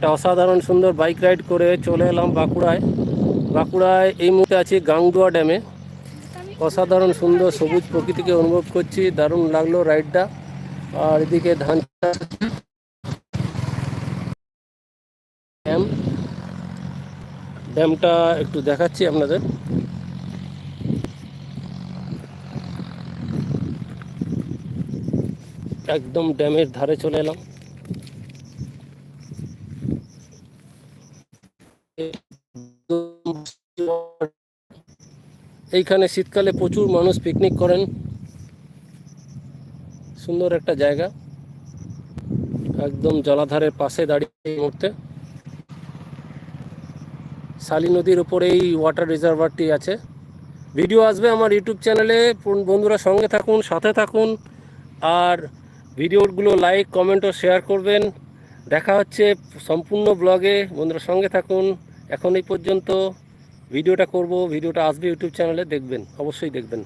একটা অসাধারণ সুন্দর বাইক রাইড করে চলে এলাম বাঁকুড়ায়। বাঁকুড়ায় এই মুহূর্তে আছি গাংদুয়া ড্যামে। অসাধারণ সুন্দর সবুজ প্রকৃতিকে অনুভব করছি, দারুণ লাগল রাইডটা। আর এদিকে ধান ড্যাম। ড্যামটা একটু দেখাচ্ছি আপনাদের। একদম ড্যামের ধারে চলে এলাম। এইখানে শীতকালে প্রচুর মানুষ পিকনিক করেন। সুন্দর একটা জায়গা। একদম জলাধারের পাশে দাঁড়িয়ে মুহূর্তে। শালী নদীর উপরে এই ওয়াটার রিজার্ভারটি আছে। ভিডিও আসবে আমার ইউটিউব চ্যানেলে বন্ধুরা সঙ্গে থাকুন, সাথে থাকুন। আর ভিডিওগুলো লাইক কমেন্ট ও শেয়ার করবেন। দেখা হচ্ছে সম্পূর্ণ ব্লগে বন্ধুরা সঙ্গে থাকুন। এখন এই পর্যন্ত ভিডিওটা করব ভিডিওটা আসবে ইউটিউব চ্যানেলে দেখবেন অবশ্যই দেখবেন।